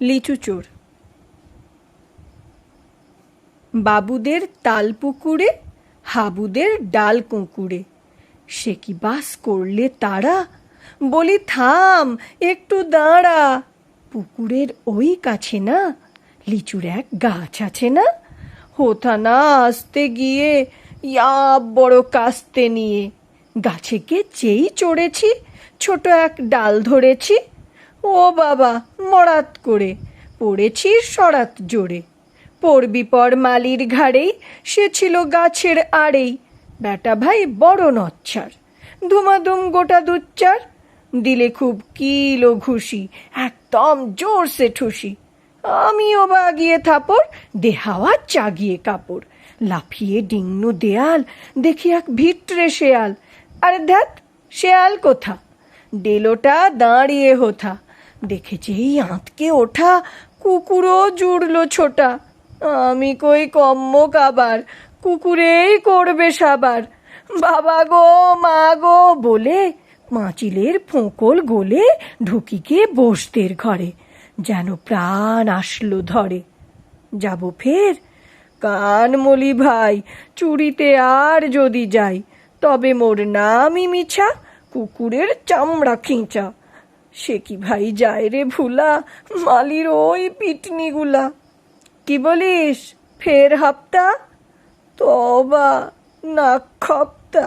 লিচু চোর বাবুদের তাল পুকুরে হাবুদের ডাল কুঁকুরে সে কি বাস করলে তারা? বলি, থাম, একটু দাঁড়া। পুকুরের ওই কাছে না, লিচুর এক গাছ আছে না? হোথা না আসতে গিয়ে ইয়া বড় কাস্তে নিয়ে। গাছে কে চেই চড়েছি, ছোট এক ডাল ধরেছি ও বাবা, মরাত করে। পড়েছি সরাত জোরে। পড়বি পর মালির ঘাড়েই সে ছিল গাছের আড়েই। বেটা ভাই বড় নচ্ছার। ধুমাধুম গোটা দুচ্চার দিলে খুব কিলো ঘুষি, একদম জোরসে ঠুসি। আমিও বাগিয়ে থাপড়, দেহাওয়া চাগিয়ে কাপড়। লাফিয়ে ডিংনু দেয়াল, দেখি এক ভিটরে শেয়াল। আরে ধ্যাত, শেয়াল কোথা? ডেলোটা দাঁড়িয়ে হোথা। দেখেছেই আঁতকে ওঠা কুকুরও জুড়লো ছোটা। আমি কই কম্ম কাবার, কুকুরেই করবে সাবার। বাবা গো, মা গো, বলে পাঁচিলের ফোঁকল গোলে ঢুকিকে বসদের ঘরে, যেন প্রাণ আসলো ধরে। যাব ফের? কান মলি ভাই, চুরিতে আর যদি যাই, তবে মোর নামই মিছা, কুকুরের চামড়া খিঁচা। সে কি ভাই যায় রে ভুলা? মালির ওই পিটনিগুলা। কি বলিস? ফের হাপ্তা? তবা না খপ্তা